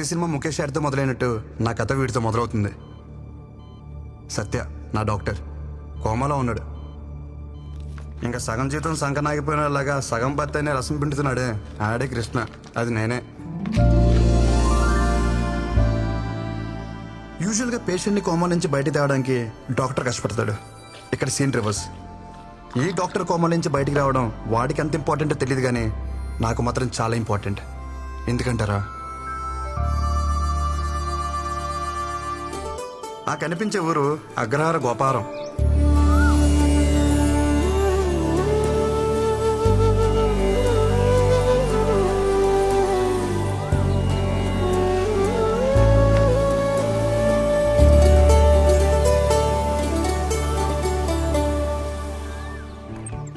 ప్రతి సినిమా ముఖేష్ గారితో మొదలైనట్టు నా కథ వీడితో మొదలవుతుంది. సత్య నా డాక్టర్. కోమలో ఉన్నాడు. ఇంకా సగం జీతం సంకనాగిపోయినలాగా సగం భర్త అయినా రసం పిండుతున్నాడే ఆడే కృష్ణ. అది నేనే. యూజువల్గా పేషెంట్ని కోమా నుంచి బయట తేవడానికి డాక్టర్ కష్టపడతాడు. ఇక్కడ సీన్ రివర్స్. ఈ డాక్టర్ కోమా నుంచి బయటికి రావడం వాడికి ఎంత ఇంపార్టెంటో తెలియదు కానీ నాకు మాత్రం చాలా ఇంపార్టెంట్. ఎందుకంటారా? ఆ కనిపించే ఊరు అగ్రహార గోపారం.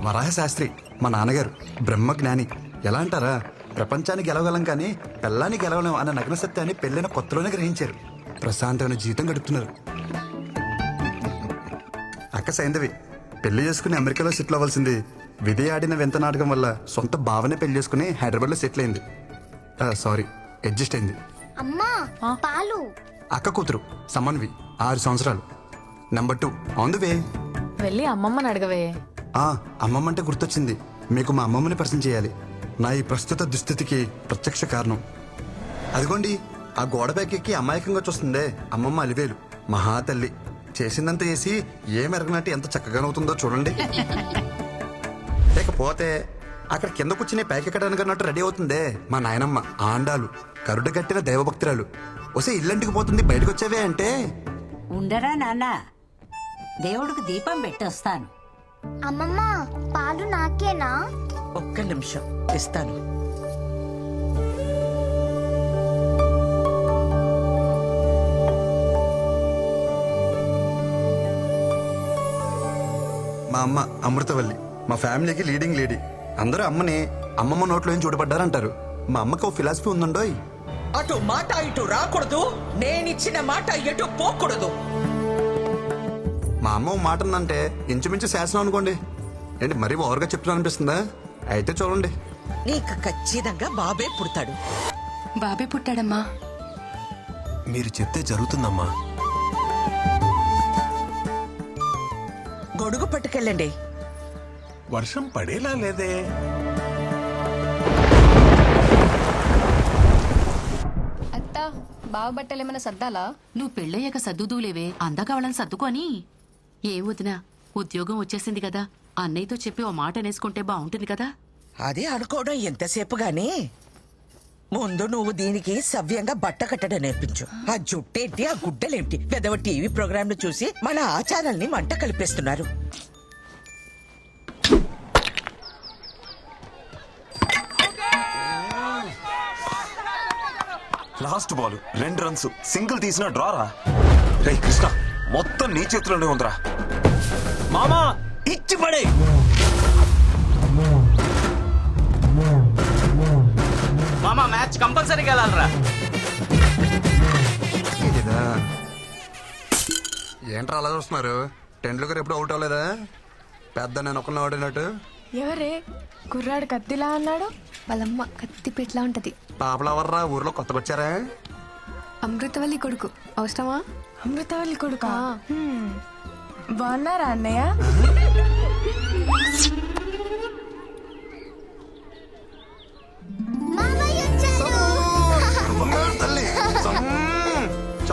వరాహశాస్త్రి మా నాన్నగారు బ్రహ్మజ్ఞాని ఎలా అంటారా? ప్రపంచానికి గెలవగలం కానీ పెళ్ళాన్ని గెలవలేం అన్న నగ్న సత్యాన్ని పెళ్ళైన కొత్తలోనే గ్రహించారు. ప్రశాంతమైన జీవితం గడుపుతున్నారు. అక్క సైందవి. పెళ్ళి చేసుకుని అమెరికాలో సెటిల్ అవ్వాల్సింది. విధి ఆడిన వింత నాటకం వల్ల సొంత భావనే పెళ్ళి చేసుకుని హైదరాబాద్లో సెటిల్ అయింది. ఆ, సారీ అడ్జస్ట్ అయింది. అమ్మా పాలు. అక్క కూతురు సమన్వి ఆరు సంవత్సరాలు. Number two on the way వెళ్ళి అమ్మమ్మని అడగవే. ఆ అమ్మమ్మ అంటే గుర్తొచ్చింది. మీకు మా అమ్మమ్మని పరిచయం చేయాలి. నా ఈ ప్రస్తుత దుస్థితికి ప్రత్యక్ష కారణం. అదిగోండి ఆ గోడ ఎక్కి అమాయకంగా చూస్తుందే అమ్మమ్మ అలివేలు. మహా తల్లి చేసిందంతా చేసి ఏ మెరగనట్టు ఎంత చక్కగానవుతుందో చూడండి. లేకపోతే అక్కడ కింద కూర్చుని పైకెక్కడానికి అన్నట్టు రెడీ అవుతుందే మా నాయనమ్మ ఆండాలు కరుడు గట్టిన దైవభక్తురాలు. వసే ఇల్లంటికి పోతుంది బయటకు వచ్చేవే అంటే? ఉండరా నాన్న? దేవుడికి దీపం పెట్టొస్తాను అమ్మమ్మ పాలు నాకేనా? ఒక్క నిమిషం ఇస్తాను. మా అమ్మ అమృతవల్లి. మా ఫ్యామిలీకి లీడింగ్ లేడీ. అందరూ అమ్మని. అమ్మమ్మ నోట్లో ఏం చూడబడ్డారంటారు? మా అమ్మకి ఒక ఫిలాసఫీ ఉందండోయ్. అటు మాట ఇటు రాకూడదు. నేనిచ్చిన మాట ఎటు పోకూడదు. మా అమ్మ మాట ఉందంటే ఇంచుమించు శాసనం అనుకోండి. ఏంటి మరీ ఓవర్గా చెప్తున్నా అనిపిస్తుందా అయితే చూడండి. నీకు ఖచ్చితంగా బాబే పుడతాడు. బాబే పుట్టాడమ్మా. మీరు చెప్తే జరుగుతుందమ్మా. గొడుగు పట్టుకెళ్ళండి. వర్షం పడేలా లేదే? అత్త బావ బట్టలు ఏమైనా సర్దాలా? నువ్వు పెళ్ళయ్యాక సర్దుదూలేవే అందాక వాళ్ళని సర్దుకొని ఏ వదినా ఉద్యోగం వచ్చేసింది కదా. అన్నయ్యతో చెప్పి ఓ మాట అనేసుకుంటే బాగుంటుంది కదా. అది అనుకోవడం ఎంతసేపు గాని. ముందు నువ్వు దీనికి సవ్యంగా బట్ట కట్టడం నేర్పించు. ఆ జుట్టేంటి ఆ గుడ్డలేంటి? పెదవ టీవీ ప్రోగ్రాంలు చూసి మన ఆచారాల్ని మంట కలిపేస్తున్నారు. లాస్ట్ బాల్ రెండు రన్స్. సింగిల్ తీసిన డ్రారా రే. కృష్ణ మొత్తం నీ చేతిలోనే ఉందిరా. మామా! ఇచ్చి పడే! మ్యాచ్ కంపల్సరీ గెలాలరా ఇదిదా? ఏంట్రా అలా చూస్తున్నారు? టెండూల్కర్ ఎప్పుడు అవుట్ అవ్వలేదా? పెద్ద నేను ఒకరిని ఆడినట్టు. ఎవరే? కుర్రాడు కత్తిలా అన్నాడు? వాళ్ళమ్మ కత్తి పెట్లా ఉంటది. పాపలవర్రా ఊర్లో కొత్తగా వచ్చారా అమృతవల్లి కొడుకు. అవసరమా? అమృతవల్లి కొడుకా. బాగున్నారా అన్నయ్య?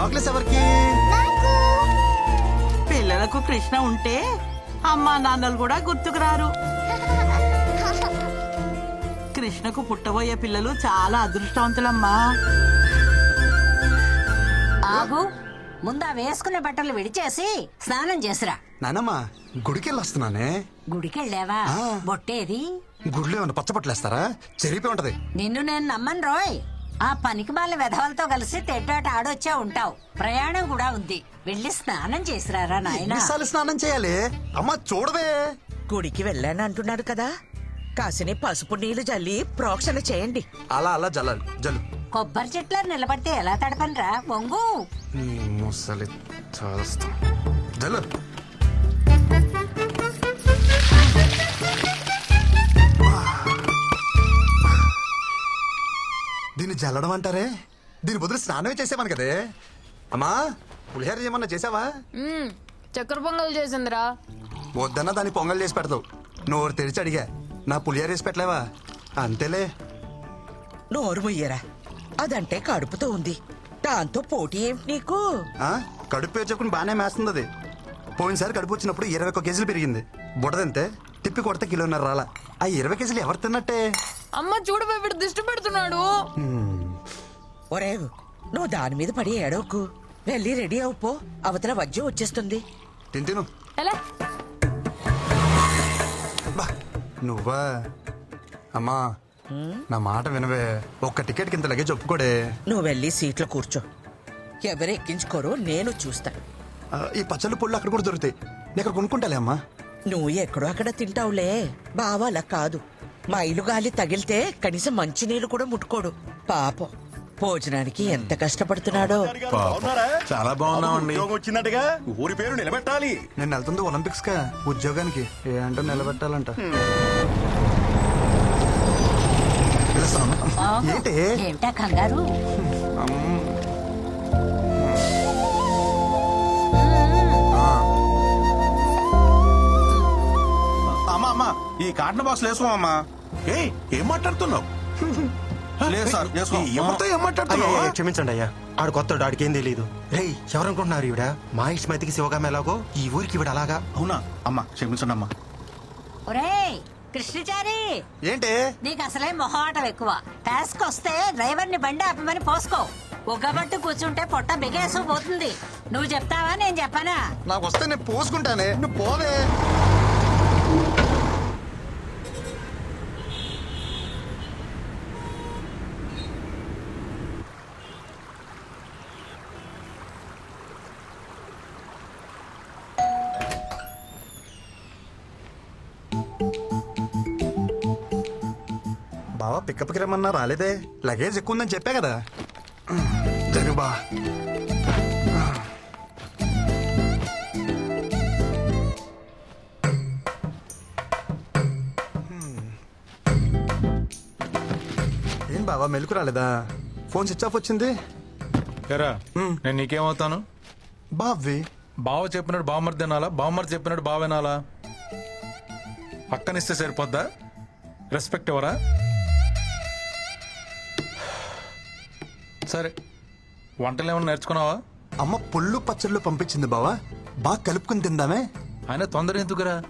చాక్లెట్స్ ఎవరికి? నాకు. పిల్లలకు కృష్ణ ఉంటే అమ్మా నాన్నలు కూడా గుర్తుకురారు. కృష్ణకు పుట్టబోయే పిల్లలు చాలా అదృష్టవంతులమ్మా. ఆగు ముందా వేసుకునే బట్టలు విడిచేసి స్నానం చేసిరా. నానమ్మ గుడికి వెళ్ళొస్తున్నానే గుడికెళ్ళావా? ఆ. బొట్టేది? గుడిలో ఏమైనా పచ్చపట్లేస్తారా చెరిపి ఉంటది. నిన్ను నేను నమ్మను రోయ్. ఆ పనికి మాల వెధవలతో కలిసి తెడ్డాట ఆడొచ్చే ఉంటావు. ప్రయాణం కూడా ఉంది. వెళ్ళి స్నానం చేసిరారా నాయనా? ఎన్నిసార్లు స్నానం చేయాలి? అమ్మ చూడవే. గుడికి వెళ్ళాను అంటున్నాడు కదా. కాసిని పసుపు నీళ్ళు జల్లి ప్రోక్షణ చేయండి. అలా అలా జల్లాలి జల్లు కొబ్బరి చెట్ల నిలబడితే ఎలా తడపనరా వంగు. నీ ముసలి చేస్తా జల్లు జల్లడం అంటారే దీని బదులు స్నానమే చేసేవాను కదే. అమ్మా పులిహోర ఏమన్నా చేసావా? చక్కెర పొంగల్ చేసిందిరా. వద్దన్నా దాన్ని పొంగల్ చేసి పెడతావు. నోరు తెరిచి అడిగా. నా పులిహోర వేసి పెట్టలేవా? అంతేలే. నోరు ముయ్యరా అదంటే కడుపుతో ఉంది. దాంతో పోటీ ఏమిటి నీకు? ఆ? కడుపు పేర్చుకుని బాగానే మేస్తుంది అది పోయినసారి కడుపు వచ్చినప్పుడు ఇరవై ఒక్క కేజీలు పెరిగింది. బుడదంతే. తిప్పి కొడితే కిలోన్నర రాలా. ఆ ఇరవై కేజీలు ఎవరు తిన్నట్టే? అమ్మ చూడు దిష్టి పెడుతున్నాడు. ఒరే నువ్వు దాని మీద పడి ఏడవకు. వెళ్ళి రెడీ అవుపో. అవతల వజ్జం వచ్చేస్తుంది. తిని ఎలా? నువ్వా? అమ్మా నా మాట వినవే. ఒక్క టికెట్ కింద లగేజ్ ఒప్పుకోడే. నువ్వు వెళ్ళి సీట్లో కూర్చో. ఎవరు ఎక్కించుకోరో నేను చూస్తాను ఆ, ఈ పచ్చళ్ళు పుళ్ళు అక్కడ కూడా దొరుకుతాయి. నేను అక్కడ కొనుక్కుంటాలే అమ్మా. నువ్వు ఎక్కడో అక్కడ తింటావులే. బావ అలా కాదు. మైలు గాలి తగిలితే కనీసం మంచినీళ్ళు కూడా ముట్టుకోడు. పాపం. భోజనానికి ఎంత కష్టపడుతున్నాడో. చాలా బాగున్నామండి. వచ్చినట్టుగా ఊరి పేరు నిలబెట్టాలి. నేను వెళ్తుంది ఒలింపిక్స్ కా ఉద్యోగానికి. ఏ అంటే నిలబెట్టాలంట. పిలుస్తాను. ఏంటి? ఏమిటా కంగారు? అమ్మా. అమ్మా ఈ కాటన్ బాక్స్ వేసుకోమమ్మా. ఏయ్ ఏం మాట్లాడుతున్నావు? లేదు సార్ ఎవరితో ఏం మాట్లాడుతున్నావు క్షమించండి అయ్యా ఆడు కొత్త ఆడికి ఏం తెలియదు రే ఎవరనుకుంటున్నారు ఈవిడ? మా ఇష్టమైతికి శివగామ ఎలాగో? ఈ ఊరికి ఈవిడ అలాగా? అవునా? అమ్మా క్షమించండి అమ్మా. ఒరేయ్ కృష్ణచారి! ఏంటి? నీకు అసలే మొహమాటం ఎక్కువ. టాస్క్ వస్తే డ్రైవర్ని బండి ఆపమని పోసుకో. ఉగ్గబట్టు కూర్చుంటే పొట్ట బిగేసు పోతుంది నువ్వు చెప్తావా? నేను చెప్పనా? నాకు వస్తే నేను పోసుకుంటానే. నువ్వు పోవే. బావా పికప్కి రమ్మన్నా రాలేదే. లగేజ్ ఎక్కువ ఉందని చెప్పా కదా. జరుగు బా. ఏం బావా మెలకు రాలేదా? ఫోన్ స్విచ్ ఆఫ్ వచ్చింది. ఎరా నేను నీకేమవుతాను? బావి. బావ చెప్పినట్టు బామ్మర్ తినాలా బామ్మర్ చెప్పినట్టు బావ వినాలా? పక్కనిస్తే సరిపోద్దా? రెస్పెక్ట్ ఎవరా? సరే వంటలు ఏమైనా నేర్చుకున్నావా? అమ్మ పుల్లు పచ్చళ్ళు పంపించింది బావా. బాగా కలుపుకుని తిందామే. ఆయన తొందర ఎందుకురా?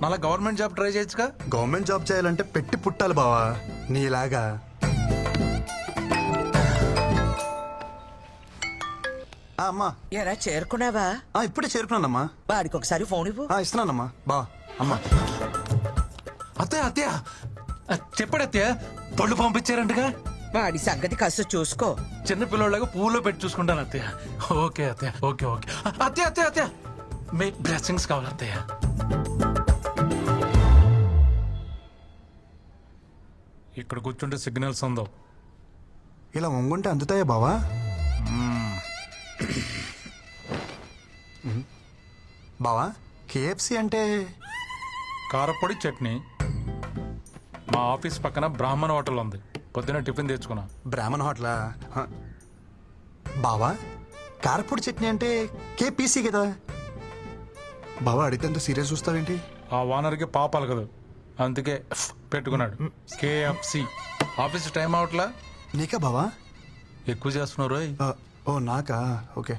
మళ్ళా గవర్నమెంట్ జాబ్ ట్రై చేయొచ్చుగా? గవర్నమెంట్ జాబ్ చేయాలంటే పెట్టి పుట్టాలి బావా. నీలాగా. ఆ, అమ్మా. ఎరా చేరుకున్నావా? ఆ, ఇప్పుడే చేరుకున్నానమ్మా. వాడికి ఒకసారి ఫోన్ ఇవ్వు. ఆ, ఇస్తున్నానమ్మా. బా అమ్మా. అత్తయ్య అత్తయ్య. ఆ, చెప్పాడు అత్తయ్య. పళ్ళు పంపించారంటగా? వాడి సంగతి కాస్త చూసుకో. చిన్న పిల్లలాగా పూలో పెట్టి చూసుకుంటాను అత్తయ్య. ఓకే అత్తయ్య. Okay okay. అత్తయ్య అత్తయ్య అత్తయ్య. మీ బ్లెస్సింగ్స్ కావాలి అత్తయ్య. ఇక్కడ కూర్చుంటే సిగ్నల్స్ ఉందో ఇలా వంగుంటే అందుతాయా బావా. బావా కేఎఫ్సి అంటే? కారపొడి చట్నీ. మా ఆఫీస్ పక్కన బ్రాహ్మణ హోటల్ ఉంది. పొద్దున టిఫిన్ తెచ్చుకున్నా. బ్రాహ్మణ్ హోటలా? హ. బావా కారపూడి చట్నీ అంటే కేపీసీ కదా? బావా అడిగితే అంత సీరియస్ చూస్తావేంటి? ఆ ఓనర్కి పాపాలు కదా అందుకే పెట్టుకున్నాడు. కేఎఫ్సి ఆఫీస్ టైం అవట్లా? నీకా బావా? ఎక్కువ చేస్తున్నారు. ఆ, ఓ నాకా? ఓకే.